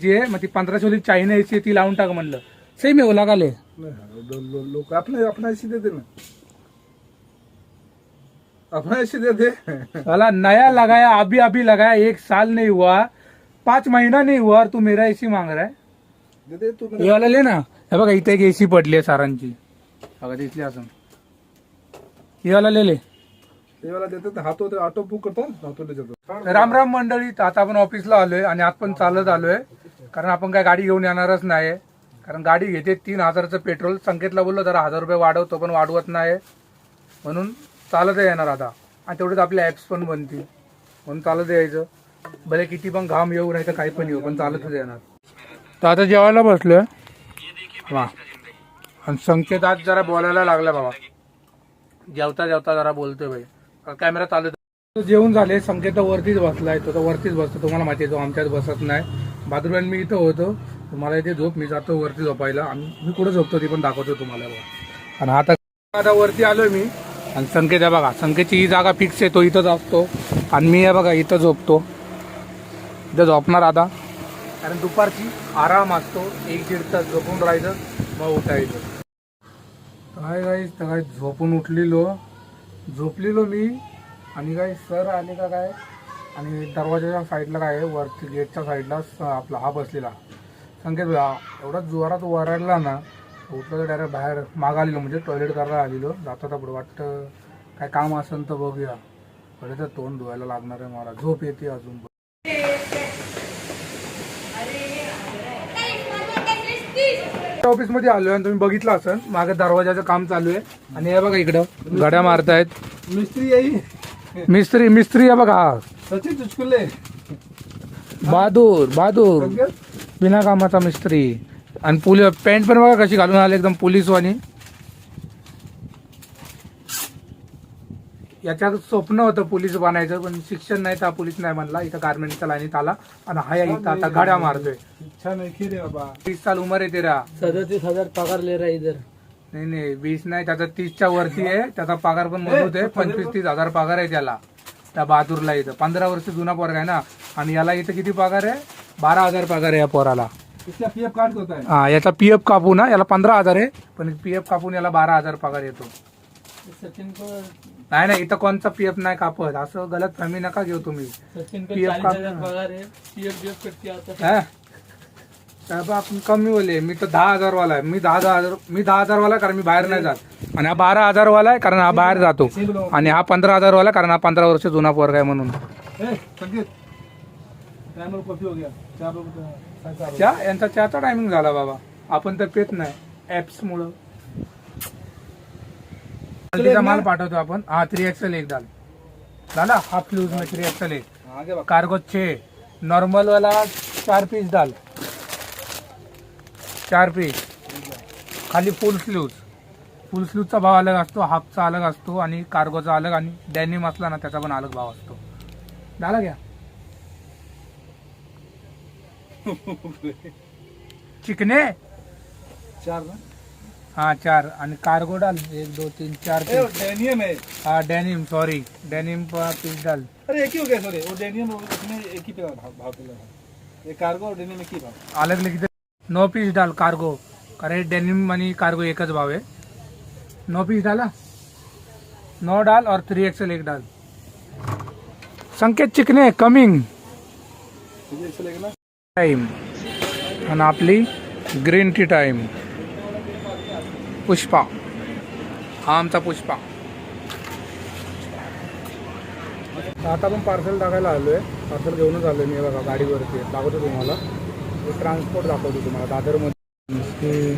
जी आहे मग ती पंधराशे चायना एसी ती लावून टाक म्हणलं. सेम आहे ओला काले लोग अपने अपना ऐसी दे देना अपना ऐसी दे दे साला नया लगाया अभी अभी लगाया एक साल नहीं हुआ पाच महीना नहीं हुआ और तू मेरा एसी मांग रहा है। तू हे वाला ले ना. हे बघा इथे एक एसी पडली आहे सारांची बघा दिसली असं हे वाला ले ले. देते हातो ऑटो बुक करतो. हातो राम राम मंडळी आता आपण ऑफिसला आलोय आणि आज पण चालत आलोय. कारण आपण काय गाडी घेऊन येणारच नाही कारण गाडी घेते तीन हजारचं पेट्रोल. संकेतला बोललो जरा हजार रुपये वाढवतो पण वाढवत नाही म्हणून चालत येणार आता. आणि तेवढेच आपले ॲप्स पण बनतील. म्हणून चालत यायचं. भले किती पण घाम येऊ नाही तर काही पण येऊ पण चालतच येणार. तर आता जेवायला बसलोय. वा. आणि संकेत आज जरा बोलायला लागला बाबा. जेवता जेवता जरा बोलतोय भाई कॅमेरा चालू जेवून जेवण झाले संकेत तर वरतीच बसलाय. तो तर वरतीच बसतो तुम्हाला माहिती आहे तो आमच्यात बसत नाही. बाथरूम मी इथं होतो. तुम्हाला इथे झोप मी जातो वरती झोपायला. आणि मी कुठं झोपतो ती पण दाखवतो तुम्हाला बघा. आणि आता आता वरती आलोय मी. आणि संकेत आहे बघा संकेतची ही जागा फिक्स आहे तो इथंच असतो आणि मी आहे बघा इथं झोपतो. इथं झोपणार आता. कारण दुपारची आराम असतो. एक दीड तास झोपून राहायचं मग उठायचं. काय काय काय झोपून उठलेलो. झोपलेलो मी. आणि काय सर आले का काय? आणि दरवाजाच्या साईडला काय आहे, वरती गेटच्या साईडला स- आपला हा बसलेला. संकेत भैया, एवढा जोरात वरडला ना उठलं तर डायरेक्ट बाहेर माग आलेलो म्हणजे टॉयलेट करायला आलेलो. जाता आता पुढे वाटतं काय काम असेल तर बघूया. पहिले तर तोंड धुवायला लागणार आहे मला. झोप येते अजून. ऑफिसमध्ये आलोय आणि तुम्ही बघितलं असेल मागे दरवाजाचं काम चालू आहे. आणि हे बघा इकडं गाड्या मारतायत. मिस्त्री यही मिस्त्री मिस्त्री आहे बघा. हा. सचिन चुचकुले बहादूर बहादूर. बिना कामाचा मिस्त्री. आणि पोलीस पॅन्ट पण बघा कशी घालून आले एकदम पोलीसवाणी याच्यात स्वप्न होतं पोलीस बनायचं पण शिक्षण नाही तर पोलीस नाही म्हणला. इथं गार्मेंटच्या लाईनीत आला. आणि हा इथं आता गाड्या मारतोय. इच्छा नहीं की रे बाबा. तीस साल उमर आहे तेरा. सदतीस हजार पगार ले रहा है इधर. नाही नाही वीस नाही त्याचा तीसच्या वरती आहे. त्याचा पगार पण मजबूत आहे. पंचवीस तीस हजार पगार आहे त्याला. त्या बहादूरला इथं. पंधरा वर्ष जुना पोरगा आहे ना. आणि याला इथं किती पगार आहे? बारा हजार पगार आहे या पोराला. इसका पीएफ कार्ड होता है याचा पीएफ कापून ना याला पंधरा हजार आहे. पण पीएफ कापून याला बारा हजार पगार येतो. सचिन नाही नाही इथं कोणचा पीएफ नाही कापत. असं गलत फॅमी नका घेऊ तुम्ही. सचिन को PF आपण कमी बोले मी तर दहा हजार वाला आहे. मी दहा दहा हजार मी दहा हजार वाला आहे कारण मी बाहेर नाही जात. आणि हा बारा हजार वाला आहे कारण हा बाहेर जातो. आणि हा पंधरा हजार वाला आहे कारण हा पंधरा वर्ष जुना पोरगा आहे म्हणून. ए, संकेत. टाइमर कॉफी हो गया. चार रुपये का- चहा? यांचा चहाचा टायमिंग झाला बाबा. आपण तर पेत नाही. ऍप्स मुळे. माल पाठवतो आपण. हा थ्री एक्सेल एक दाल झाला? हाफ फ्लूज में थ्री एक्सेल एक. कार्गो छे नॉर्मल वाला चार पीस डाल चार पीस खाली फुल स्लीव्ज फुल स्लीवचा भाव अलग असतो हाफचा अलग असतो आणि कार्गोचा अलग आणि डॅनिम असला ना त्याचा पण अलग भाव असतो. झाला घ्या. चिकने? चार ना? हा चार. आणि कार्गो डाल. एक दो तीन चार ए, वो डेनियम है हा डेनिम सॉरी डेनिम पीस डाल. अरे एक ही हो गया सॉरी वो डेनियम उसमें एक ही पे भाव भाव पे लगा. ये कार्गो और डेनियम एक ही भाव. अलग लिखते नो पीस डाल कार्गो कारण डेनिम आणि कार्गो एकच भाव आहे नो पीस डाला नो डाल और थ्री एक्सेल एक डाल संकेत चिकने कमिंग टाइम आणि आपली ग्रीन टी टाइम पुष्पा हा आमचा पुष्पा आता आपण पार्सल टाकायला आलोय. पार्सल घेऊनच आलोय मी बघा गाडीवरती. आहे. दाखवतो तुम्हाला. ट्रान्सपोर्ट दाखवतो तुम्हाला दादरमध्ये.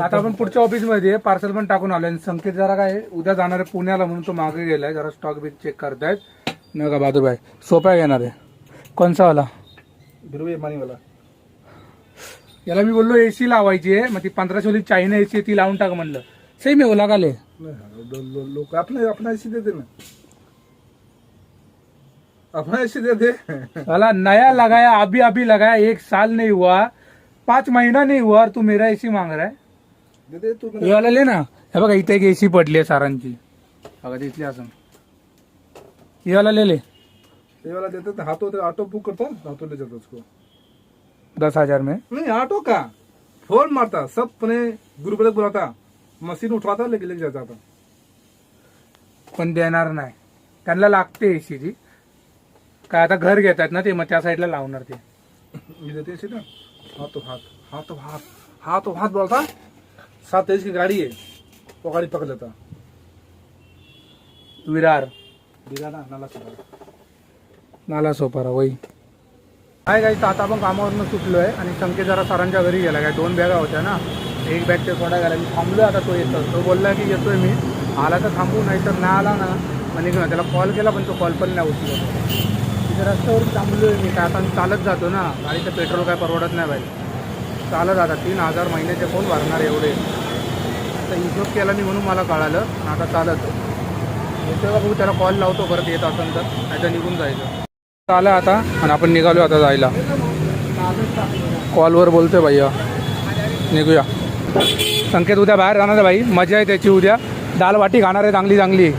आता आपण पुढच्या ऑफिसमध्ये पार्सल पण टाकून आलोय. आणि संकेत जरा काय उद्या जाणार आहे पुण्याला म्हणून तो मागे गेलाय. जरा स्टॉक बिक चेक करतायत. न का बहादूरभाई सोपा घेणार आहे. कोणचा वाला बिरवे मानी वाला याला मी बोललो एसी लावायची आहे. मग ती पंधराशे चायना एसी ती लावून टाक म्हणलं. सेम आहे ओला काले. नहीं, लो- लो- लोग अपने अपना ऐसी दे देना अपना ऐसी दे दे। साला नया लगाया अभी अभी लगाया एक साल नहीं हुआ पाच महीना नहीं हुआ और तू मेरा एसी मांग रहा है? दे दे तू हे वाला ले ना। हे बघा इथे एक एसी पडली आहे सारांची बघा दिसली असं हे वाला ले ले. ये वाला देते थे हाथों ऑटो बुक करता हाथों ले जाता उसको. दस हजार में. नहीं ऑटो का? फोन मारता सब अपने ग्रुप में बुलाता मशीन उठवाता लेके लेके जाता. पण देणार नाही. त्यांना लागते एसीची काय आता घर घेतात ना ते मग त्या साईडला लावणार ते. ये देते हैं सीधा हाथों हाथ हाथों हाथ हाथों हाथ बोलता. सात तेज की गाड़ी है वो गाड़ी पकड़ लेता विरार. दिला ना नाला सर नाला सोपारा वही. काय काय आता आपण कामावरनं सुटलो आहे आणि संकेत जरा सरांच्या घरी गेला. काय दोन बॅगा होत्या ना. एक बॅग ते सोडा गेला मी थांबलोय आता तो येतो तो बोलला की येतोय मी. आला तर थांबू नाही तर नाही आला ना निघून. त्याला कॉल केला पण तो कॉल पण नाही उचलत तिथे रस्त्यावर आहे मी. काय आता चालत जातो ना. गाडीचं पेट्रोल काय परवडत नाही बाई. चालत आता तीन हजार महिन्याचे कोण भरणार एवढे? आता हिशोब केला मी म्हणून मला कळालं. आता चालत. येतोय का बघू त्याला कॉल लावतो परत येत असेल तर. नाही तर निघून जायचं. आलं आता आणि आपण निघालो आता जायला. कॉलवर बोलतो भैया. निघूया. संकेत उद्या बाहेर जाणार आहे भाई मजा आहे त्याची उद्या. दाल वाटी खाणार आहे चांगली चांगली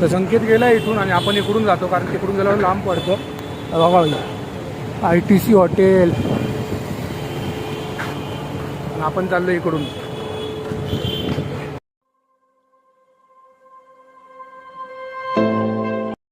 तर संकेत गेला इथून आणि आपण इकडून जातो कारण तिकडून गेल्यावर लांब पडतो. बघा आय टी सी हॉटेल. आणि आपण चाललो इकडून.